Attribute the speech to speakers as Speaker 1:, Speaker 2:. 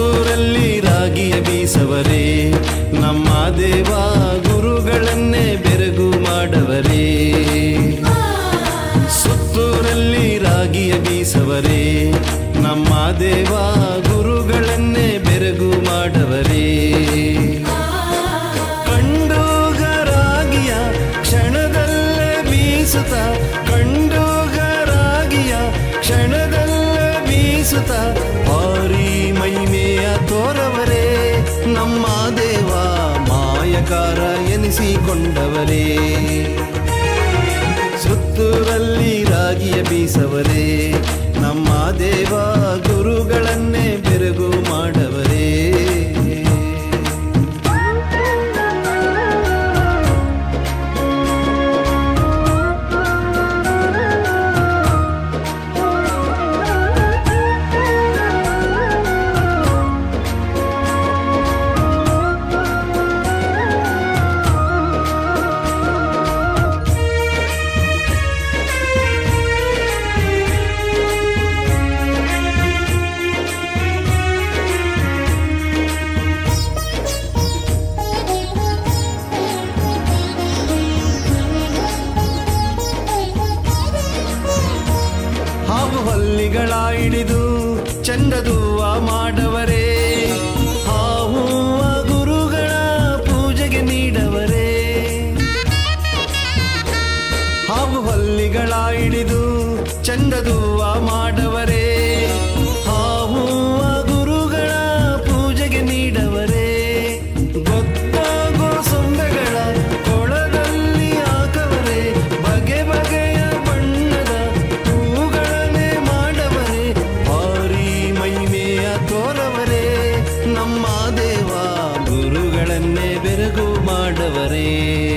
Speaker 1: ಸುತ್ತೂರಲ್ಲಿ ರಾಗಿಯ ಬೀಸವರೇ, ನಮ್ಮ ದೇವ ಗುರುಗಳನ್ನೇ ಬೆರಗು ಮಾಡವರೇ. ಸುತ್ತೂರಲ್ಲಿ ರಾಗಿಯ ಬೀಸವರೇ, ನಮ್ಮ ದೇವ ಗುರುಗಳನ್ನೇ ಬೆರಗು ಮಾಡವರೇ. ಕಂಡುಗರಾಗಿಯ ಕ್ಷಣದಲ್ಲೇ ಬೀಸುತ್ತ ಕಂಡುಗರಾಗಿಯ ಕ್ಷಣದಲ್ಲೇ ಬೀಸುತ್ತ ಮಾಯಕಾರ ಎನಿಸಿಕೊಂಡವರೇ ಸುತ್ತೂರಲ್ಲಿ ರಾಗಿಯ ಬೀಸವರೇ ನಮ್ಮ ದೇವ ಗುರುಗಳನ್ನೇ ಹಾವು ಹಲ್ಲಿಗಳ ಹಿಡಿದು ಚಂದದೂವ ಮಾಡವರೇ. ಹಾವು ಗುರುಗಳ ಪೂಜೆಗೆ ನೀಡವರೇ. ಹಾವು ಹಲ್ಲಿಗಳ ಹಿಡಿದು ಚಂದದುವ ತೋರವರೇ ನಮ್ಮ ದೇವ ಗುರುಗಳನ್ನೇ ಬೆರಗು ಮಾಡವರೇ.